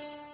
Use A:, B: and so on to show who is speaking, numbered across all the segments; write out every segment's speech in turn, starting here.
A: గుమ్మాడి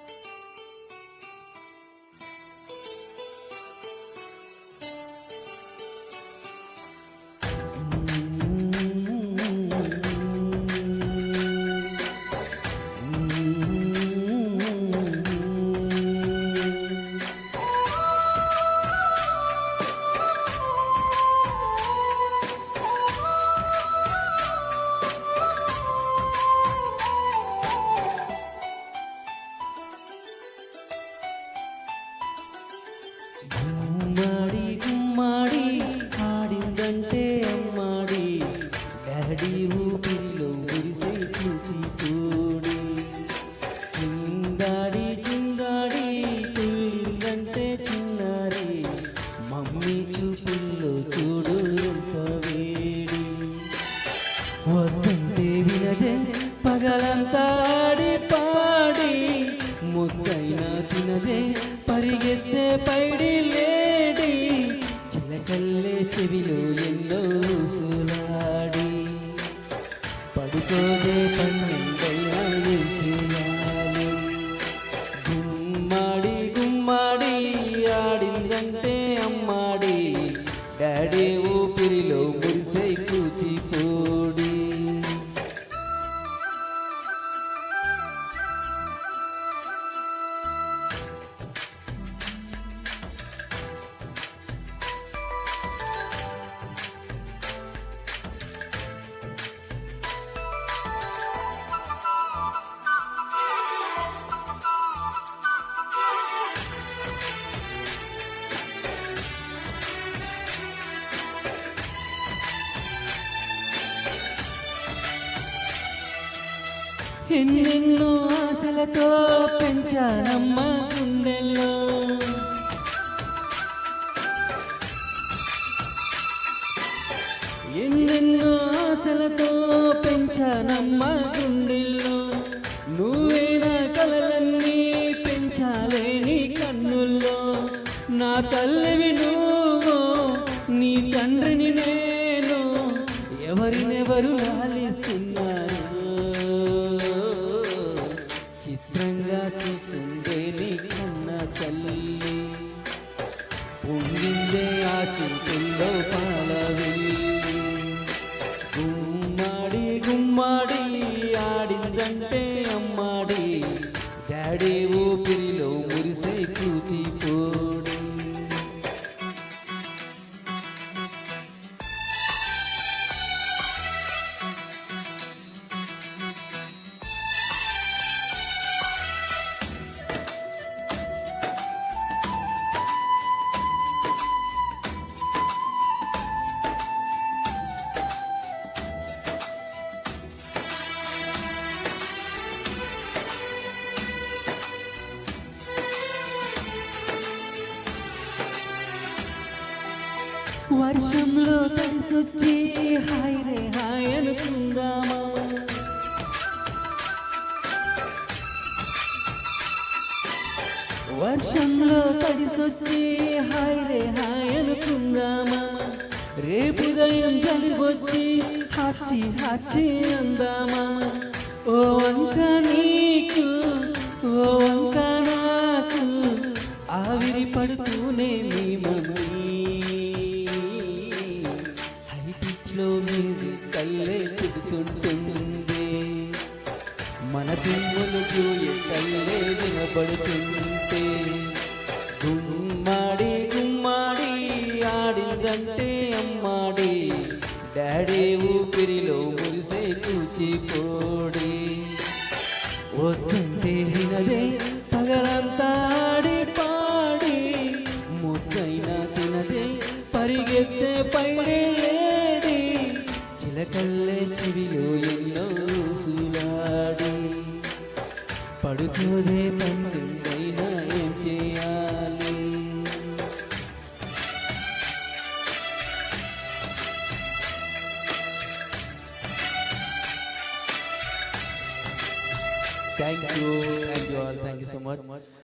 A: పడుకోదే పన్నెండైనా ఏం చేయాలి గుమ్మాడి గుమ్మాడి ఆడిందంటే అమ్మాడి. ఎన్నెన్నో ఆశలతో పెంచానమ్మ గుండెల్లో. ఎన్నెన్నో ఆశలతో పెంచానమ్మ గుండెల్లో. నువ్వేనా కలలన్నీ పెంచాలేని కన్నుల్లో. నా తల్లివి నువ్వు నీ తండ్రిని నేను ఎవరినెవరు లాలిస్తున్నా? వర్షంలో కలిసొచ్చి హాయ్ రే హాయ్ అనుకుందామా? వర్షంలో కలిసొచ్చి హాయ్ రే హాయ్ అనుకుందామా? రేపు ఉదయం చలివచ్చి హాచి హాచి అందామా? ఓ వంక నీకు ఓ వంక నాకు ఆవిరి పడుతూనే మీ మమ్మీ పిచ్ మ్యూజిక్ కల్లే చెబుతుంటుంది మన తుమ్ములకు ఎక్కల్లే వినబడుతుంటే. గుమ్మాడి గుమ్మాడి ఆడిందంటే అమ్మాడి. డాడీ ఊపిరిలో మురిసే కూచిపోడి వద్దంటే వినదే పగలంతా ఆడి పాడి. ముద్దైనా తినదే పరిగెత్తే పైడే. చిలకల్లే చెవిలో ఎన్నో సులాడి. పడుకోదే పండుగైనా ఏం చేయాలి? Thank you thank you all thank you so much